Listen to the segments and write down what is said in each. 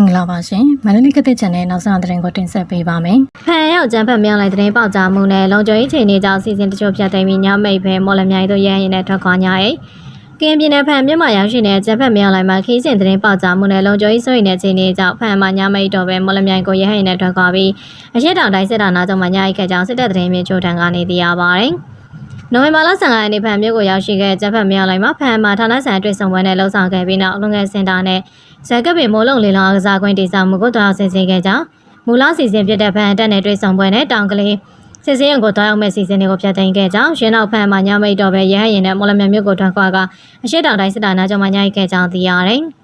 င်္ဂလာပါရှင်မန္တလေးကတဲ့ channel နောက်ဆုံးသတင်းကိုတင်ဆက်ပေးပါမယ်ဖန်ရောက်ကျန်းဖတ်မြောင်းလိုက်သတင်းပေါက်ကြားမှုနဲ့လုံခြုံရေးချိန်တွေကြောင့်စီစဉ်တချို့ဖြတ်သိမ်းပြီးညမိတ်ပဲမော်လမြိုင်တို့ရဟရင်နဲ့ထွက်ခွာညရဲ့ကင်းပြင်းတဲ့ဖန်မြန်မာရောက်ရှိနေတဲ့ကျန်းဖတ်မြောင်းလိုက်မှာခီးစဉ်သတင်းပေါက်ကြားမှုနဲ့လုံခြုံရေးစိုးရိမ်တဲ့ချိန်တွေကြောင့်ဖန်မှာညမိတ်တော့ပဲမော်လမြိုင်ကိုရဟရင်နဲ့ထွက်ခွာပြီးအရှိတောင်တိုင်းစစ်တာနာကျုံမှာညအိတ်ခဲ့ကြောင်းစစ်တပ်သတင်းမြေချိုးတန်းကနေသိရပါတယ် နိုဝင်ဘာလ15ရက်နေ့ဖန်မြို့ကိုရောက်ရှိခဲ့ကျန်းဖတ်မြောင်းလိုက်မှာဖန်မှာဌာနဆိုင်တွေ့ဆုံပွဲနဲ့လှုပ်ဆောင်ခဲ့ပြီးနောက်လုံငယ်စင်တာနဲ့ဇက်ကပ်ပင်မိုးလုံလေးလောင်အားကစားကွင်းတည်ဆောက်မှုကိုတွားဆင်ဆင်ခဲ့ကြောင်းမူလစီစဉ်ဖြစ်တဲ့ဖန်တက်နဲ့တွေ့ဆုံပွဲနဲ့တောင်ကလေးစစ်စင်းရုံကိုတွားရောက်မဲ့စီစဉ်တွေကိုဖျက်သိမ်းခဲ့ကြောင်းရင်းနောက်ဖန်မှာညမိတ်တော်ပဲရဟရင်နဲ့မော်လမြိုင်မြို့ကိုထွက်ခွာကအရှိတောင်တိုင်းစစ်တာနာကျောင်းမှာညရိုက်ခဲ့ကြောင်းသိရတယ်။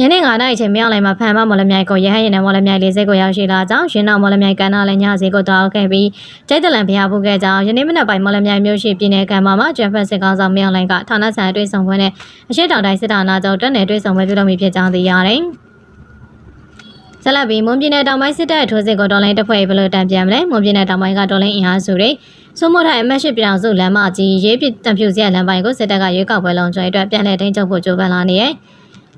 ညနေ9:00နာရီချိန်မြောက်လိုက်မှာဖန်မမော်လမြိုင်ကိုရဟရင်နဲ့မော်လမြိုင်လေးစိတ်ကိုရောက်ရှိလာကြောင်းရင်းနောက်မော်လမြိုင်ကန်နာလည်းညစီကိုတွားရောက်ခဲ့ပြီးကျိတ်တလန်ဖျားဖို့ခဲ့ကြောင်းယနေ့မနက်ပိုင်းမော်လမြိုင်မြို့ရှိပြည်နယ်ကံမှာမှာကျန်ဖက်စစ်ကောင်ဆောင်မြောက်လိုင်းကဌာနဆိုင်တွေ့ဆုံပွဲနဲ့အရှိတောင်တိုင်းစစ်တာနာကျောင်းတက်နယ်တွေ့ဆုံပွဲပြုလုပ်မိဖြစ်ကြောင်းသိရတယ်။ဆက်လက်ပြီးမွန်ပြည်နယ်တောင်ပိုင်းစစ်တပ်ထိုးစစ်ကိုတော်လိုင်းတပ်ဖွဲ့ဘယ်လိုတံပြန်မလဲမွန်ပြည်နယ်တောင်ပိုင်းကတော်လိုင်းအင်အားစုတွေစိုးမိုးထားအမတ်ရှိပြောင်စုလမ်းမကြီးရေးပစ်တံဖြူစရလမ်းပိုင်းကိုစစ်တပ်ကရွေးကောက်ပွဲလုံးကျွဲအတွက်ပြန်လည်ထိန်းချုပ်ဖို့ကြိုးပမ်းလာနေရဲ့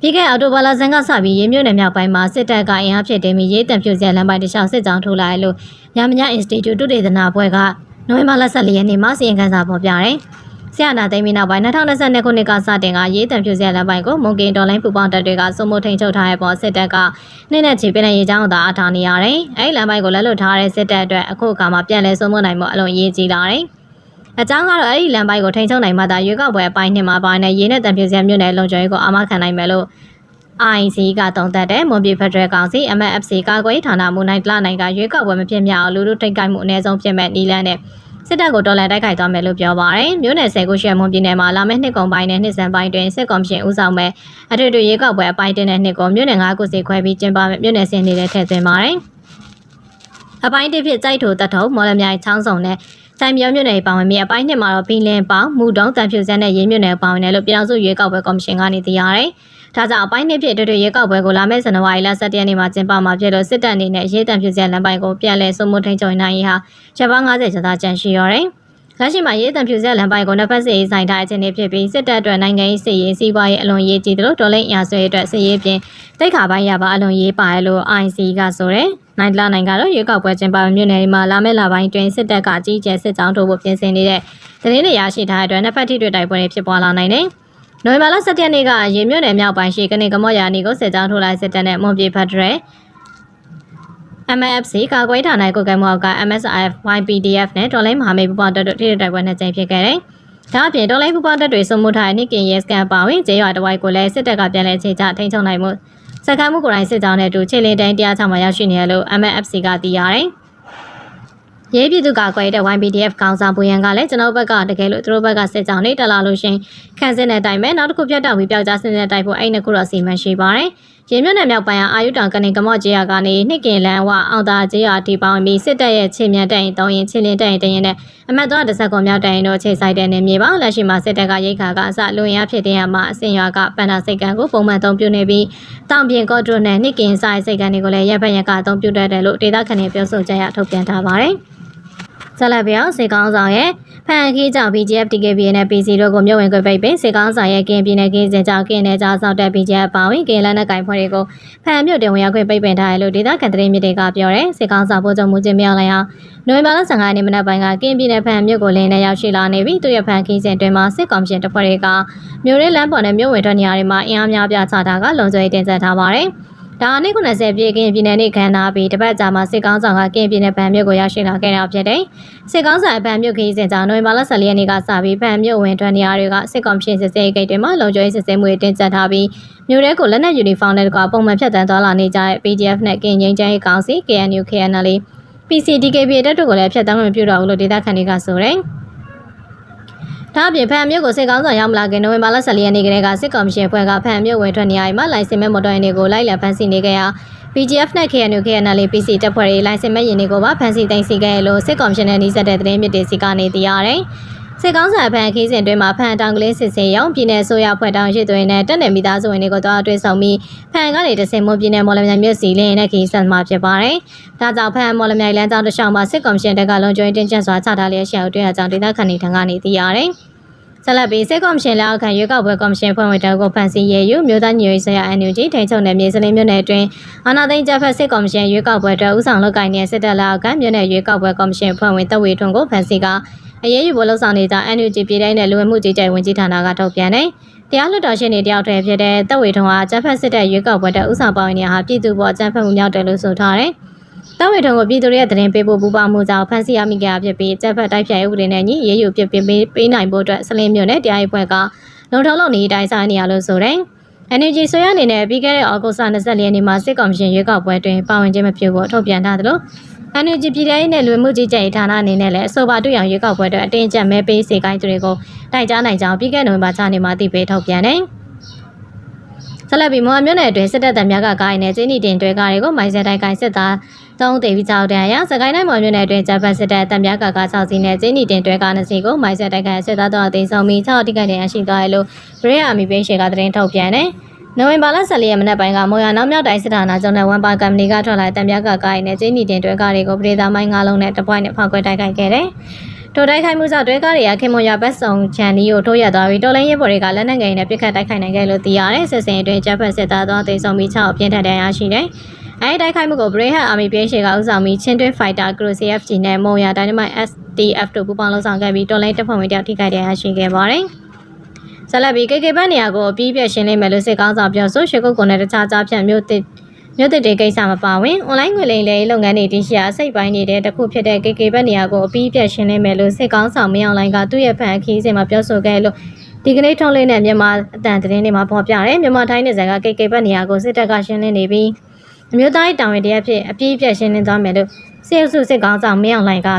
ပြီးခဲ့အော်တိုဘာလဆန်းကစပြီးရေးမြို့နယ်မြောက်ပိုင်းမှာစစ်တပ်ကအင်အားဖြစ်တင်ပြီးရေးတံဖြူစရလမ်းပိုင်းတခြားစစ်ကြောင်းထိုးလာတယ်လို့ညမညအင်စတီကျူတုတေသနာဘွဲကနိုဝင်ဘာလ14ရက်နေ့မှာစီရင်ခံစာပေါ်ပြတယ်ဆရာနာသိမ်းပြီးနောက်ပိုင်း2022ခုနှစ်ကစတင်ကရေးတံဖြူစရလမ်းပိုင်းကိုမွန်ကင်ဒေါ်လိုင်းပူပေါင်းတပ်တွေကစုံမထိန်ချုပ်ထားတဲ့ပေါ်စစ်တပ်ကနေ့နဲ့ချီပင်ရေးချောင်းသာအထားနေရတယ်။အဲဒီလမ်းပိုင်းကိုလက်လွတ်ထားတဲ့စစ်တပ်အတွက်အခုအခါမှာပြန်လည်စုံမနိုင်မှုအလုံးရေးကြီးလာတယ်။ အကြောင်းကတော့အဲ့ဒီလမ်းပိုင်းကိုထိန်ချုပ်နိုင်မှသာရွေးကောက်ပွဲအပိုင်းနှစ်မှာပါနေရေးနဲ့တံဖြူစရမြို့နယ်လုံခြုံရေးကိုအာမခံနိုင်မယ်လို့ IC ကတုံ့တက်တဲ့မွန်ပြည်ဖက်ဒရယ်ကောင်စီ MFC ကာကွယ်ဌာနမူနိုင်တလနိုင်ကရွေးကောက်ပွဲမဖြစ်မြောက်အောင်လူလူထိတ်ကိုက်မှုအ ਨੇ ဆုံးဖြစ်မဲ့နီလန်းနဲ့စစ်တပ်ကိုတော်လှန်တိုက်ခိုက်သွားမယ်လို့ပြောပါရယ်မြို့နယ်ဆယ်ခုရှယ်မွန်ပြည်နယ်မှာလာမယ့်နှစ်ကုန်ပိုင်းနဲ့နှစ်စံပိုင်းတွင်စစ်ကော်မရှင်ဦးဆောင်မဲ့အထွေထွေရွေးကောက်ပွဲအပိုင်းတင်တဲ့နှစ်ကိုမြို့နယ်၅ခုစီခွဲပြီးကျင်းပမယ့်မြို့နယ်စင်နေတဲ့ထည့်သွင်းပါရယ်အပိုင်းတစ်ဖြစ်ကြိုက်ထိုတတ်ထုံမော်လမြိုင်ချောင်းစုံနဲ့ တိုင်မြောမြို့နယ်ပါဝင်ပြီးအပိုင်းနှစ်မှာတော့ဘီလင်ပေါင်မူတုံးတန်ဖြူစန်းနဲ့ရေးမြို့နယ်ပါဝင်တယ်လို့ပြည်ထောင်စုရွေးကောက်ပွဲကော်မရှင်ကနေသိရတယ်။ဒါကြောင့်အပိုင်းနှစ်ဖြစ်တွေ့တွေ့ရွေးကောက်ပွဲကိုလာမယ့်ဇန်နဝါရီလ17ရက်နေ့မှာကျင်းပမှာဖြစ်လို့စစ်တပ်အနေနဲ့ရေးတံဖြူစန်းလမ်းပိုင်းကိုပြန်လည်စုံမထိန်ချုပ်နိုင်ရေးဟာချက်ပေါင်း90ကျန်းသာကျန်ရှိရတယ်။ လက်ရှိမှာရေးတံဖြူဆက်လမ်းပိုင်းကိုနှစ်ဖက်စစ်ရေးဆိုင်ထားခြင်းတွေဖြစ်ပြီးစစ်တပ်အတွက်နိုင်ငံရေးစစ်ရေးစီးပွားရေးအလွန်ရေးကြီးတယ်လို့ဒေါ်လိန်အရာဆွေအတွက်စစ်ရေးပြင်တိတ်ခါပိုင်းရပါအလွန်ရေးပါတယ်လို့ IC ကဆိုတယ်။နိုင်တလာနိုင်ကတော့ရွေးကောက်ပွဲကျင်းပမြို့နယ်မှာလာမယ့်လပိုင်းတွင်စစ်တပ်ကအကြီးအကျယ်စစ်ကြောင်းထိုးဖို့ပြင်ဆင်နေတဲ့သတင်းတွေရရှိထားတဲ့အတွက်နှစ်ဖက်ထိတွေ့တိုက်ပွဲတွေဖြစ်ပွားလာနိုင်တယ်။နိုဝင်ဘာလ17ရက်နေ့ကရေမြို့နယ်မြောက်ပိုင်းရှိကနေကမော့ယာနီကိုစစ်ကြောင်းထိုးလိုက်စစ်တပ်နဲ့မွန်ပြည်ဖက်ဒရယ် MFC ကာကွယ်ဌာနကိုကဲမောက်က MSIF YPDF နဲ့တော်လိုင်းမဟာမိတ်ပူပေါင်းတပ်တို့ထိတဲ့တိုက်ပွဲနှစ်ကြိမ်ဖြစ်ခဲ့တယ်။ဒါအပြင်တော်လိုင်းပူပေါင်းတပ်တွေစုံမှုထားတဲ့နိကင်ရဲစကန်ပါဝင်ကျေးရွာတဝိုက်ကိုလည်းစစ်တပ်ကပြန်လည်ခြေချထိန်းချုပ်နိုင်မှုစက္ကန့်မှုကိုယ်တိုင်စစ်ကြောင်းနဲ့အတူခြေလင်းတိုင်းတရားချမှာရောက်ရှိနေရလို့ MFC ကသိရတယ်။ရေးပြည်သူကကွယ်တဲ့ YPDF ကောင်ဆောင်ဘူရန်ကလည်းကျွန်တော်ဘက်ကတကယ်လို့သူတို့ဘက်ကစစ်ကြောင်းတွေတက်လာလို့ရှင်ခန့်စင်းတဲ့အတိုင်းပဲနောက်တစ်ခုပြတ်တောက်ပြီးပျောက်ကြားစင်းတဲ့တိုက်ဖို့အဲ့နှစ်ခုတော့စီမံရှိပါတယ်။ ရင်းမြနယ်မြောက်ပိုင်းအာယုတောင်ကနေကမော့ကျေးရွာကနေနှစ်ကင်လန်ဝအောင်သာကျေးရွာတီပေါင်းပြီးစစ်တပ်ရဲ့ခြေမြန်တက်ရင်တုံးရင်ခြေလင်းတက်ရင်တရင်နဲ့အမတ်တော်တစ်ဆက်ကွန်မြောက်တက်ရင်တို့ခြေဆိုင်တဲ့နေမြေပါလက်ရှိမှာစစ်တပ်ကရိတ်ခါကအစလူရင်းဖြစ်တဲ့ရမှာအစင်ရွာကပန်တာစိတ်ကန်ကိုပုံမှန်သုံးပြုနေပြီးတောင်ပြင်ကော့ဒရိုနဲ့နှစ်ကင်ဆိုင်စိတ်ကန်တွေကိုလည်းရပ်ဖက်ရက်ကအသုံးပြုတတ်တယ်လို့ဒေသခံတွေပြောဆိုကြရထုတ်ပြန်ထားပါတယ်။ဆက်လက်ပြောစေကောင်းဆောင်ရဲ့ ဖန်ခီးကြောင့် BGF TKB နဲ့ PC တို့ကိုမြို့ဝင်ခွင့်ပိတ်ပင်စေကောင်းဆောင်ရဲ့ကင်းပြည်နယ်ကင်းစင်ကြောင့်ကင်းနယ်ကြောင့်စောက်တဲ့ BGF ပါဝင်ကင်းလက်နက်ကင်ဖွဲ့တွေကိုဖန်မြို့တင်ဝင်ရောက်ခွင့်ပိတ်ပင်ထားတယ်လို့ဒေသခံသတင်းမြစ်တွေကပြောတယ်စေကောင်းဆောင်ဗိုလ်ချုပ်မှုချင်းမြောက်လိုက်အောင်နိုဝင်ဘာလ15ရက်နေ့မနက်ပိုင်းကကင်းပြည်နယ်ဖန်မြို့ကိုလင်းနဲ့ရောက်ရှိလာနေပြီးသူ့ရဲ့ဖန်ခီးစင်တွင်မှာစစ်ကော်မရှင်တပ်ဖွဲ့တွေကမြို့ရင်းလမ်းပေါ်နဲ့မြို့ဝင်ထွက်နေရာတွေမှာအင်အားများပြချတာကလုံခြုံရေးတင်ဆက်ထားပါတယ် ဒါအနည်း90ပြည့်ကင်းပြည်နယ်နေ့ခန်းနာပြီးတပတ်ကြာမှစစ်ကောင်းဆောင်ကကင်းပြည်နယ်ဗန်မြို့ကိုရောက်ရှိလာခဲ့တာဖြစ်တယ်။စစ်ကောင်းဆောင်ဗန်မြို့ခရီးစဉ်ကြောင့်နိုဝင်ဘာလ14ရက်နေ့ကစပြီးဗန်မြို့ဝင်ထွက်နေရာတွေကစစ်ကောင်ရှင်စစ်စေးဂိတ်တွေမှာလုံခြုံရေးစစ်ဆေးမှုတွေတင်ကြပ်ထားပြီးမြို့ထဲကိုလက်နက်ယူနီဖောင်းနဲ့တကွာပုံမှန်ဖြတ်တန်းသွားလာနေကြတဲ့ PDF နဲ့ကင်းငိမ့်ချမ်းရေးကောင်စီ KNU KNL PCDKB တပ်တို့ကိုလည်းဖြတ်တန်းမပြုတော့ဘူးလို့ဒေသခံတွေကဆိုတယ်။ ဒါအပြင်ဖန်မြို့ကိုစစ်ကောင်းဆောင်ရောက်မလာခင်နိုဝင်ဘာလ14ရက်နေ့ကတည်းကစစ်ကော်မရှင်ဖွဲ့ကဖန်မြို့ဝင်ထွက်နေရာမှာလိုင်စင်မဲ့မော်တော်ယာဉ်တွေကိုလိုက်လံဖမ်းဆီးနေကြရာ PGF နဲ့ KNU KNL PC တပ်ဖွဲ့တွေလိုင်စင်မဲ့ယာဉ်တွေကိုပါဖမ်းဆီးသိမ်းဆည်းခဲ့လို့စစ်ကော်မရှင်နဲ့နှိစက်တဲ့သတင်းမြစ်တွေစီကနေသိရတယ်။ စစ်ကောင်းဆောင်ဖန်ခီးစဉ်တွင်မှာဖန်တောင်ကလေးစစ်စင်ရောင်ပြည်내ဆိုရဖွဲ့တောင်ရှိသွင်းနဲ့တက်နယ်မိသားစုဝင်တွေကိုတွားတွေ့ဆုံပြီးဖန်ကနေတဆင်မွန်ပြည်နယ်မော်လမြိုင်မြို့စီလင်းနဲ့ခီးဆက်မှာဖြစ်ပါတယ်။ဒါကြောင့်ဖန်မော်လမြိုင်လမ်းကြောင်းတစ်လျှောက်မှာစစ်ကော်မရှင်တပ်ကလုံခြုံရေးတင်းကျပ်စွာချထားလျက်ရှိအောင်တွေ့ရကြောင်းဒေသခံတွေထံကနေသိရတယ်။ဆက်လက်ပြီးစစ်ကော်မရှင်လက်အောက်ခံရွေးကောက်ပွဲကော်မရှင်ဖွဲ့ဝင်တအုပ်ကိုဖန်ဆီးရေးယူမြို့သားညွေဆရာ NUG ထိန်းချုပ်နယ်မြေစလင်းမြို့နယ်အတွင်းအာဏာသိမ်းတပ်ဖက်စစ်ကော်မရှင်ရွေးကောက်ပွဲအတွက်ဦးဆောင်လုပ်ကိုင်နေတဲ့စစ်တပ်လက်အောက်ခံမြို့နယ်ရွေးကောက်ပွဲကော်မရှင်ဖွဲ့ဝင်တပ်ဝေထွန်းကိုဖန်ဆီးက အရေးယူဖို့လှုံ့ဆော်နေကြ NUG ပြည်တိုင်းနဲ့လူဝင်မှုကြီးကြပ်ရေးဝန်ကြီးဌာနကထုတ်ပြန်တယ်။တရားလွှတ်တော်ရှင်တွေတယောက်တည်းဖြစ်တဲ့တပ်ဝေထွန်းဟာတပ်ဖက်စစ်တပ်ရွေးကောက်ပွဲအတွက်ဦးဆောင်ပါဝင်နေတာဟာပြည်သူ့ဘောအကြမ်းဖက်မှုမြောက်တယ်လို့ဆိုထားတယ်။တောက်ဝေထုံကိုပြည်သူတွေရဲ့သတင်းပေးဖို့ပူပေါင်းမှုကြောင့်ဖမ်းဆီးရမိခဲ့တာဖြစ်ပြီးတပ်ဖက်တိုက်ဖြတ်ရေးဥပဒေနဲ့ညီရေးယူပြစ်ပေးပေးနိုင်ဖို့အတွက်စလင်းမြို့နယ်တရားရေးဖွဲ့ကလုံထုံးလုံနေတိုင်းဆိုင်နေရလို့ဆိုတယ်။ NUG ဆိုရအနေနဲ့ပြီးခဲ့တဲ့ဩဂုတ်လ24ရက်နေ့မှာစစ်ကောင်ရှင်ရွေးကောက်ပွဲတွင်ပါဝင်ခြင်းမပြုဖို့ထုတ်ပြန်ထားသလို NUG ပြည်ထောင်ရေးနဲ့လူဝင်မှုကြီးကြပ်ရေးဌာနအနေနဲ့လည်းအဆိုပါတွေ့အောင်ရွေးကောက်ပွဲအတွက်အတင်းအကျပ်မဲပေးစေကိုင်းသူတွေကိုတိုက်ကြားနိုင်ကြောင်းပြီးခဲ့တဲ့နိုဝင်ဘာ6ရက်နေ့မှာတည်ပေးထုတ်ပြန်တယ်။ဆက်လက်ပြီးမော်မြို့နယ်အတွင်းစစ်တပ်တပ်များကကားရည်နဲ့ကျင်းနီတင်တွဲကားတွေကိုမိုင်းဆက်တိုင်းကိုင်းစစ်သားသုံးသိပြီးကြောက်တဲ့အရာစကိုင်းတိုင်းမော်မြို့နယ်အတွင်းဂျပန်စစ်တပ်တပ်များကကား6စီးနဲ့ကျင်းနီတင်တွဲကား2စီးကိုမိုင်းဆက်တိုင်းကိုင်းစစ်သားတို့အသိဆုံးပြီး6တိကိတ်နဲ့ရရှိသွားတယ်လို့ဗရေအာမီပေးရှေကသတင်းထုတ်ပြန်တယ်။ နိုဝင်ဘာလ14ရက်မနက်ပိုင်းကမော်ရနောက်မြောက်တိုင်းစစ်ဌာနချုပ်နဲ့ဝန်ပါကမ္ပဏီကထွက်လာတဲ့တပ်များကကားရည်နဲ့ကျင်းနီတင်တွဲကားတွေကိုပြည်သားမိုင်း၅လုံးနဲ့တပွိုင်းနဲ့ဖောက်ခွဲတိုက်ခိုက်ခဲ့တယ်။ထိုတိုက်ခိုက်မှုကြောင့်တွဲကားတွေကခင်မွန်ရဘတ်ဆောင်ချန်နီကိုထိုးရသွားပြီးတော်လိုင်းရဲဘော်တွေကလက်နက်ငယ်နဲ့ပစ်ခတ်တိုက်ခိုက်နိုင်ခဲ့လို့သိရတယ်။စစ်စင်အတွင်းဂျပန်စစ်သားတို့သေဆုံးပြီး6အပြင်းထန်ဒဏ်ရာရှိတယ်။အဲဒီတိုက်ခိုက်မှုကိုဘရေဟတ်အာမီပြေးရှေကဥဆောင်ပြီးချင်းတွင်းဖိုက်တာကရို CFG နဲ့မုံရဒိုင်နမိုက် STF တို့ပူးပေါင်းလှုပ်ဆောင်ခဲ့ပြီးတော်လိုင်းတပ်ဖွဲ့ဝင်တယောက်ထိခိုက်ဒဏ်ရာရှိခဲ့ပါတယ်။ ဆက်လက်ပြီး KK ဘတ်နေရာကိုအပြီးပြည့်ရှင်းလိမ့်မယ်လို့စစ်ကောင်းဆောင်ပြောဆိုရှေကုတ်ကုန်းနဲ့တခြားကြားဖြန့်မျိုးတစ်မြို့တစ်တေကိစ္စမပါဝင်။ online ငွေလိမ်လေလုပ်ငန်းတွေတရှိရာအစိတ်ပိုင်းနေတဲ့တစ်ခုဖြစ်တဲ့ KK ဘတ်နေရာကိုအပြီးပြည့်ရှင်းလိမ့်မယ်လို့စစ်ကောင်းဆောင်မင်းအောင်လိုင်းကသူ့ရဲ့ဖန်အခီးစဉ်မှာပြောဆိုခဲ့လို့ဒီကနေ့ထုတ်လွှင့်တဲ့မြန်မာအတန်သတင်းတွေမှာဖော်ပြတယ်မြန်မာတိုင်းနယ်စပ်က KK ဘတ်နေရာကိုစစ်တပ်ကရှင်းလင်းနေပြီးအမျိုးသားရေးတာဝန်တရားဖြစ်အပြည့်အပြည့်ရှင်းလင်းသွားမယ်လို့စစ်အုပ်စုစစ်ကောင်းဆောင်မင်းအောင်လိုင်းက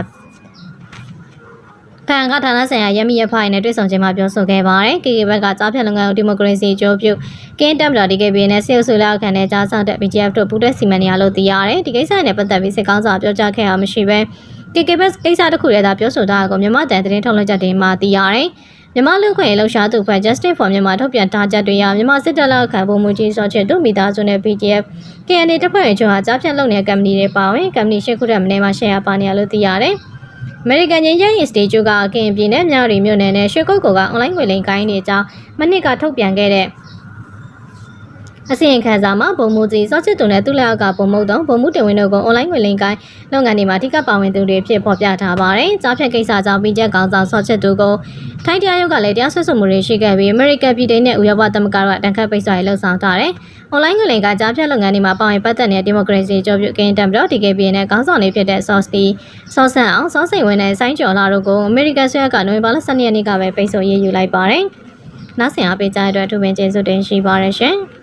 ဖန်ကဌာနဆိုင်ရာရမီရဖိုင်နဲ့တွေ့ဆုံခြင်းမှာပြောဆိုခဲ့ပါတယ်။ KK ဘက်ကကြားဖြတ်လုပ်ငန်းကိုဒီမိုကရေစီကြိုးပြုကင်းတက်မတော် DKB နဲ့စစ်အုပ်စုလက်အောက်ခံတဲ့ကြားဆောင်တဲ့ BGF တို့ပူးတွဲစီမံနေရလို့သိရတယ်။ဒီကိစ္စနဲ့ပတ်သက်ပြီးစစ်ကောင်းဆောင်ပြောကြားခဲ့အောင်မရှိဘဲ KK ဘက်ကိစ္စတစ်ခုတည်းသာပြောဆိုတာကိုမြန်မာတန်သတင်းထုတ်လွှင့်ချက်တွေမှာသိရတယ်။မြန်မာလူခွင့်လှုပ်ရှားသူဖွဲ့ Justice for မြန်မာထုတ်ပြန်ထားချက်တွေအရမြန်မာစစ်တပ်လက်အောက်ခံပုံမှုကြီးစောချက်တို့မိသားစုနဲ့ BGF KNA တပ်ဖွဲ့ဝင်ချုပ်ဟာကြားဖြတ်လုပ်နေတဲ့ကမ္ဘာတွေပါဝင်ကမ္ဘာရှစ်ခုထက်မနည်းမှရှယ်ယာပါနေရလို့သိရတယ်။ အမေရိကန်ငင်းရဲ့စတေဂျူကကင်ပြည်နယ်မြရီမြို့နယ်နဲ့ရွှေကုတ်ကိုကအွန်လိုင်းငွေလိမ်ကိုင်းနေကြောင်းမနစ်ကထုတ်ပြန်ခဲ့တဲ့ အစီရင်ခံစာမှာပုံမှုကြီးစောချစ်သူနဲ့သူ့လက်အောက်ကပုံမှုတုံးပုံမှုတင်ဝင်တို့ကိုအွန်လိုင်းငွေလိမ်ကိုင်းလုပ်ငန်းတွေမှာအဓိကပါဝင်သူတွေဖြစ်ပေါ်ပြထားပါတယ်။ကြားဖြတ်ကိစ္စကြောင့်ပြီးချက်ကောင်ဆောင်စောချစ်သူကိုထိုင်းတရားရုံးကလည်းတရားစွဲဆိုမှုတွေရှိခဲ့ပြီးအမေရိကန်ပြည်ထောင်နဲ့ဥရောပသမဂ္ဂတို့ကတန်ခတ်ပိတ်ဆို့ရေးလှုံ့ဆော်ထားတယ်။အွန်လိုင်းငွေလိမ်ကကြားဖြတ်လုပ်ငန်းတွေမှာပါဝင်ပတ်သက်နေတဲ့ဒီမိုကရေစီကြိုးပြုကင်းတမ်ပြီးတော့ DKB နဲ့ခေါင်းဆောင်တွေဖြစ်တဲ့ Sosty စောဆန်အောင်စောစိန်ဝင်းနဲ့ဆိုင်းကျော်လာတို့ကိုအမေရိကန်ဆွဲကနိုဝင်ဘာလ12ရက်နေ့ကပဲပိတ်ဆို့ရေးယူလိုက်ပါတယ်။နောက်ဆင်အားပေးကြတဲ့အတွက်ထူပင်ကျေးဇူးတင်ရှိပါရရှင်။